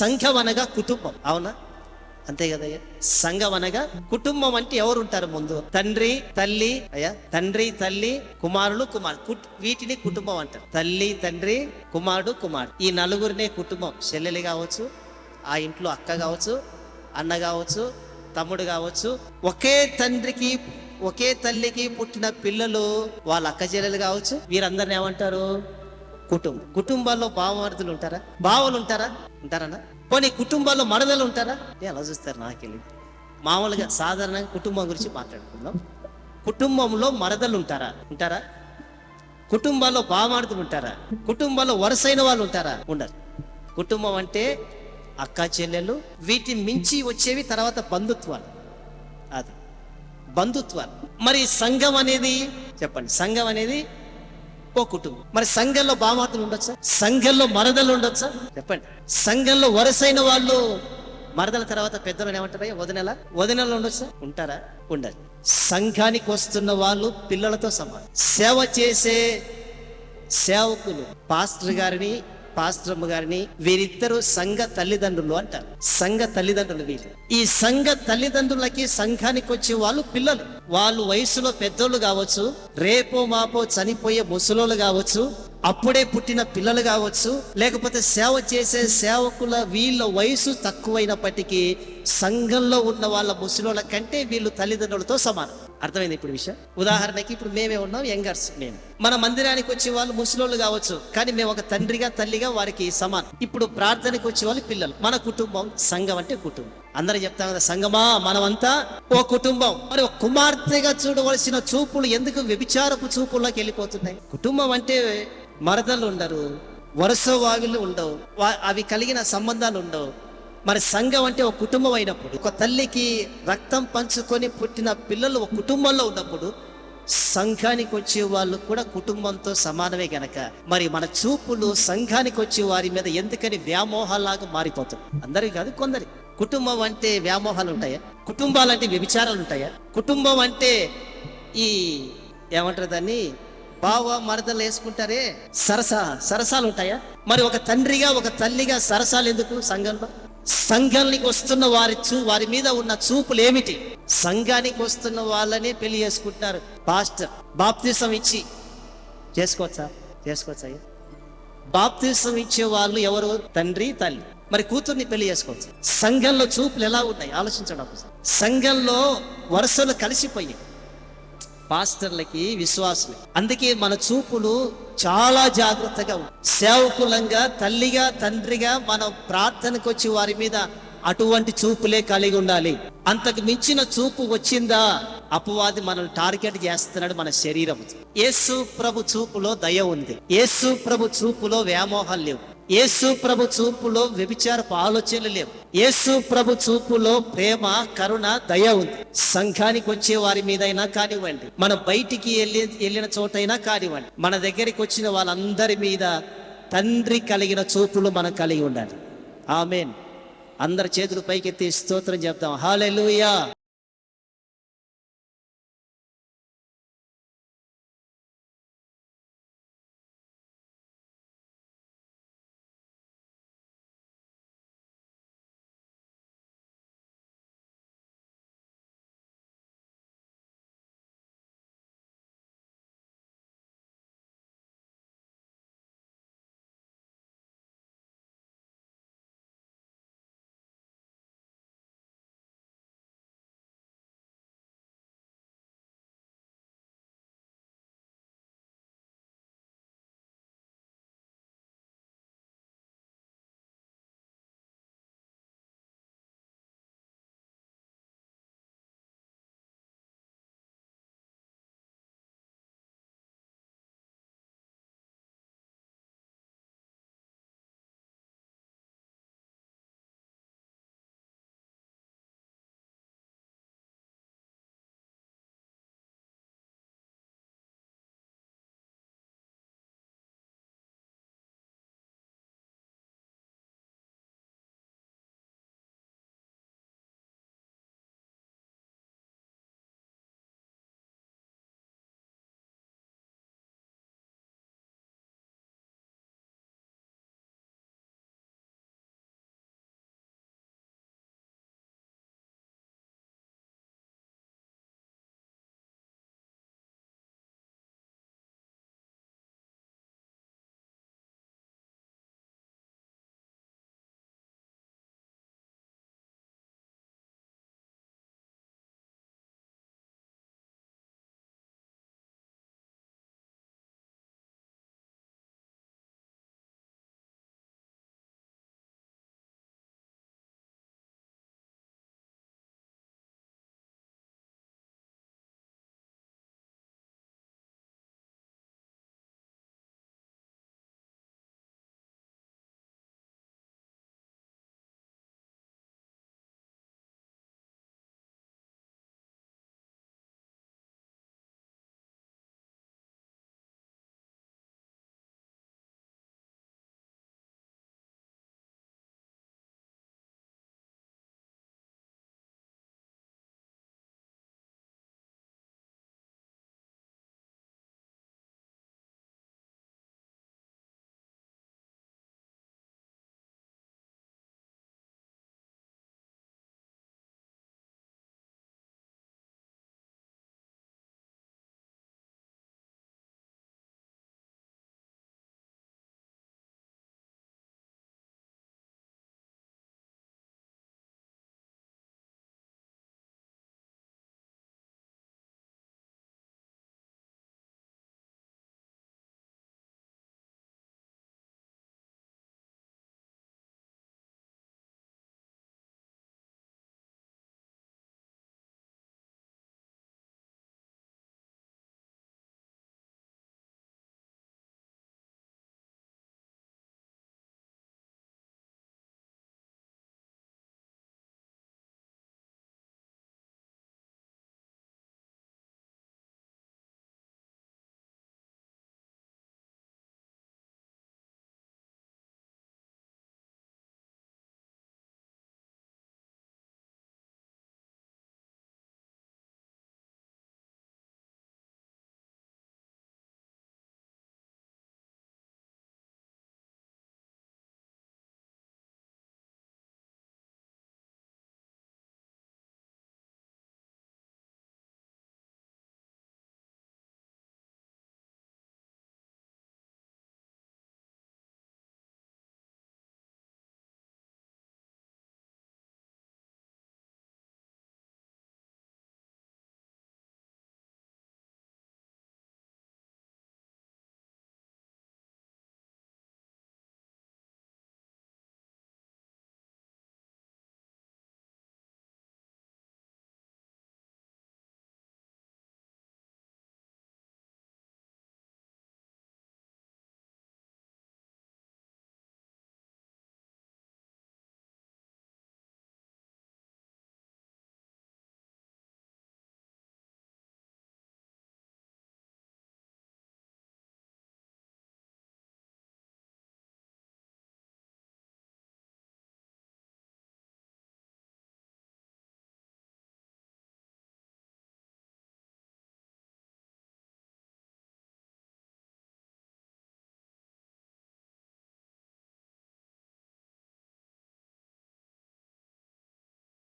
సంఘం అనగా కుటుంబం. అవునా? అంతే కదయ్యా సంఘం అనగా కుటుంబం అంటే ఎవరు ఉంటారు ముందు? తండ్రి తల్లి అయ్యా తండ్రి తల్లి కుమారులు కుమారు కుట్- వీటిని కుటుంబం అంటారు. తల్లి తండ్రి కుమారుడు కుమారుడు. ఈ నలుగురినే కుటుంబం. చెల్లెలు కావచ్చు ఆ ఇంట్లో అక్క కావచ్చు అన్న కావచ్చు తమ్ముడు కావచ్చు. ఒకే తండ్రికి ఒకే తల్లికి పుట్టిన పిల్లలు వాళ్ళ అక్క చెల్లెలు కావచ్చు. వీరందరిని ఏమంటారు? కుటుంబం. కుటుంబాల్లో బావమరుదులు ఉంటారా? బావలు ఉంటారా? ఉంటారనా కొన్ని కుటుంబాల్లో మరదలు ఉంటారా? ఎలా చూస్తారు నాకెళ్ళి. మామూలుగా సాధారణంగా కుటుంబం గురించి మాట్లాడుకుందాం. కుటుంబంలో మరదలు ఉంటారా? ఉంటారా? కుటుంబాల్లో బావమరుదులు ఉంటారా? కుటుంబాల్లో వరుసైన వాళ్ళు ఉంటారా? ఉండరు. కుటుంబం అంటే అక్క చెల్లెలు వీటి మించి వచ్చేవి తర్వాత బంధుత్వాలు. అది. బంధుత్వాలు. మరి సంఘం అనేది? చెప్పండి. సంఘం అనేది ఓ కుటుంబం. మరి సంఘంలో బామాతలు ఉండొచ్చా? సంఘంలో మరదలు ఉండొచ్చా? చెప్పండి. సంఘంలో వరుసైన వాళ్ళు మరదల తర్వాత పెద్దలు ఏమంటారా వదినెల? వదినలు ఉండొచ్చా? ఉంటారా? ఉండరు. సంఘానికి వస్తున్న వాళ్ళు పిల్లలతో సమానం. సేవ చేసే సేవకులు. పాస్టర్ గారిని పాస్టర్మ్మ గారిని వీరిద్దరు సంఘ తల్లిదండ్రులు అంటారు. సంఘ తల్లిదండ్రులు వీళ్ళు. ఈ సంఘ తల్లిదండ్రులకి సంఘానికి వచ్చే వాళ్ళు పిల్లలు. వాళ్ళు వయసులో పెద్దోళ్ళు కావచ్చు రేపో మాపో చనిపోయే ముసలోళ్ళు కావచ్చు అప్పుడే పుట్టిన పిల్లలు కావచ్చు లేకపోతే సేవ చేసే సేవకుల వీళ్ళ వయసు తక్కువైనప్పటికీ సంఘంలో ఉన్న వాళ్ళ ముసలోళ్ళ కంటే వీళ్ళు తల్లిదండ్రులతో సమానం. అర్థమైంది ఇప్పుడు విషయం? ఉదాహరణకి ఇప్పుడు మేమే ఉన్నాం యంగర్స్ మేము. మన మందిరానికి వచ్చే వాళ్ళు ముసలోళ్ళు కావచ్చు కానీ మేము ఒక తండ్రిగా తల్లిగా వారికి సమానం. ఇప్పుడు ప్రార్థనకు వచ్చే వాళ్ళు పిల్లలు. మన కుటుంబం సంఘం అంటే కుటుంబం. అందరూ చెప్తాం కదా సంగమా మనమంతా? ఓ కుటుంబం. మరి ఒక కుమార్తెగా చూడవలసిన చూపులు ఎందుకు వ్యభిచారపు చూపుల్లోకి వెళ్ళిపోతున్నాయి? కుటుంబం అంటే మరదలు ఉండరు వరుస వాగులు ఉండవు. అవి కలిగిన సంబంధాలు ఉండవు. మరి సంఘం అంటే ఒక కుటుంబం అయినప్పుడు ఒక తల్లికి రక్తం పంచుకొని పుట్టిన పిల్లలు ఒక కుటుంబంలో ఉన్నప్పుడు సంఘానికి వచ్చే వాళ్ళు కూడా కుటుంబంతో సమానమే గనక. మరి మన చూపులు సంఘానికి వచ్చే వారి మీద ఎందుకని వ్యామోహాలాగా మారిపోతుంది అందరికీ కాదు కొందరి కుటుంబం అంటే వ్యామోహాలు ఉంటాయా? కుటుంబాలంటే వ్యభిచారాలు ఉంటాయా? కుటుంబం అంటే ఈ ఏమంటారు దాన్ని? బావ మరదలు వేసుకుంటారే? సరస సరసాలు ఉంటాయా? మరి ఒక తండ్రిగా ఒక తల్లిగా సరసాలు ఎందుకు సంఘంలో? సంఘానికి వస్తున్న వారి చూ వారి మీద ఉన్న చూపులు ఏమిటి సంఘానికి వస్తున్న వాళ్ళనే పెళ్ళి చేసుకుంటున్నారు. పాస్టర్ బాప్తిసం ఇచ్చి. చేసుకోవచ్చా? చేసుకోవచ్చా అయ్యా? బాప్తిసం ఇచ్చే వాళ్ళు ఎవరు? తండ్రి తల్లి. మరి కూతుర్ని పెళ్ళి చేసుకోవచ్చు. సంఘంలో చూపులు ఎలా ఉన్నాయి? ఆలోచించడం సంఘంలో వరుసలు కలిసిపోయాయి. పాస్టర్లకి విశ్వాసులు. అందుకే మన చూపులు చాలా జాగ్రత్తగా సేవకులంగా తల్లిగా తండ్రిగా మనం ప్రార్థనకు వచ్చి వారి మీద అటువంటి చూపులే కలిగి ఉండాలి. అంతకు మించిన చూపు వచ్చిందా అపవాది మనల్ని టార్గెట్ చేస్తున్నాడు మన శరీరం యేసు ప్రభు చూపులో దయ ఉంది. యేసు ప్రభు చూపులో వ్యామోహం లేవు. యేసు ప్రభు చూపులో వ్యభిచారపు ఆలోచనలు లేవు. యేసు ప్రభు చూపులో ప్రేమ కరుణ దయ ఉంది. సంఘానికి వచ్చే వారి మీదైనా కానివ్వండి మన బయటికి వెళ్ళి వెళ్ళిన చోటైనా కానివ్వండి మన దగ్గరికి వచ్చిన వాళ్ళందరి మీద తండ్రి కలిగిన చూపులు మనం కలిగి ఉండాలి. ఆమెన్. అందరి చేతులు పైకెత్తి స్తోత్రం చెప్తాం హాలెలుయా